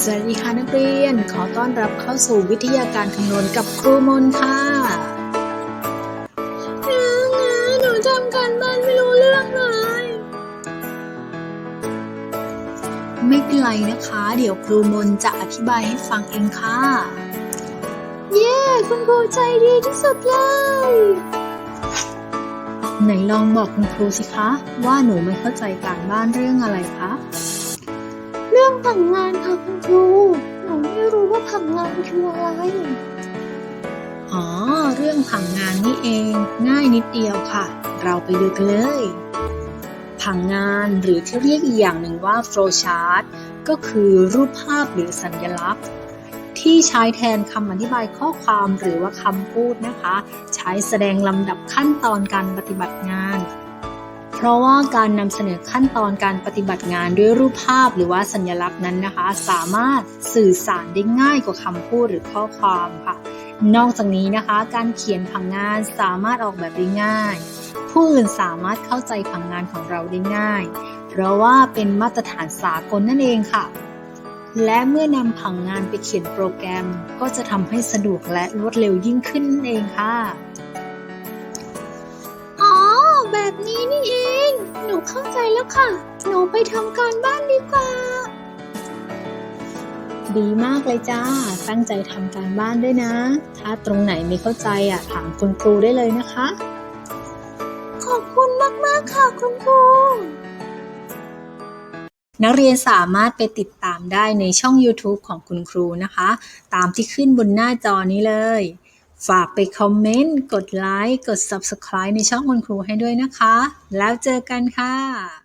สวัสดีค่ะนักเรียน ขอต้อนรับเข้าสู่วิทยาการคำนวณกับครูมนค่ะหนูทำการบ้านไม่รู้เรื่องเลย ไม่เป็นไรนะคะ เดี๋ยวครูมนจะอธิบายให้ฟังเองค่ะ เย้ คุณครูใจดีที่สุดเลย ไหนลองบอกคุณครูสิคะ ว่าหนูไม่เข้าใจการบ้านเรื่องอะไรคะเรื่องผังงานค่ะคุณครู หนูไม่รู้ว่าผังงานคืออะไร อ๋อ เรื่องผังงานนี่เอง ง่ายนิดเดียวค่ะ เราไปดูกันเลย ผังงานหรือที่เรียกอีกอย่างหนึ่งว่า flowchart ก็คือรูปภาพหรือสัญลักษณ์ ที่ใช้แทนคำอธิบายข้อความหรือว่าคำพูดนะคะ ใช้แสดงลำดับขั้นตอนการปฏิบัติงาน เพราะว่าการนำเสนอขั้นตอนการปฏิบัติงานด้วยรูปภาพหรือว่าสัญลักษณ์นั้นนะคะ สามารถสื่อสารได้ง่ายกว่าคำพูดหรือข้อความค่ะ นอกจากนี้นะคะ การเขียนผังงานสามารถออกแบบได้ง่าย ผู้อื่นสามารถเข้าใจผังงานของเราได้ง่าย เพราะว่าเป็นมาตรฐานสากลนั่นเองค่ะและเมื่อนำผังงานไปเขียนโปรแกรม ก็จะทำให้สะดวกและรวดเร็วยิ่งขึ้นนั่นเองค่ะ อ๋อ แบบนี้นี่ เข้าใจแล้วค่ะ หนูไปทำการบ้านดีกว่า ดีมากเลยจ้า ตั้งใจทำการบ้านด้วยนะ ถ้าตรงไหนไม่เข้าใจอะ ถามคุณครูได้เลยนะคะ ขอบคุณมาก ๆ ค่ะคุณครูนักเรียนสามารถไปติดตามได้ในช่อง YouTube ของคุณครูนะคะ ตามที่ขึ้นบนหน้าจอนี้เลย ฝากไปคอมเมนต์ กดไลค์ กด Subscribe ในช่องคุณครูให้ด้วยนะคะ แล้วเจอกันค่ะ